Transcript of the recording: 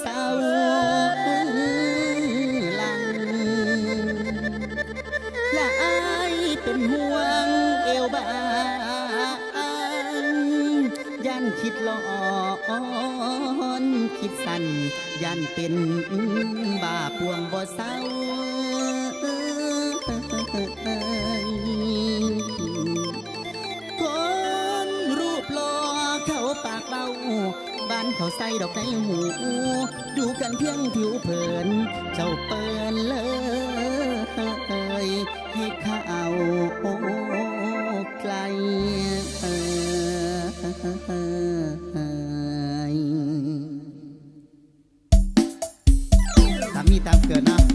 เศร้าหลัง และอายเป็นห่วงเอวบางยันคิดหลอนคิดสั่นยันเป็นบาปวงบ่เศร้า ดอกในหู ดูกันเพียงผิวเผิน เจ้าเปินเลยให้ข้าไกลตามมีตามเกิดนะ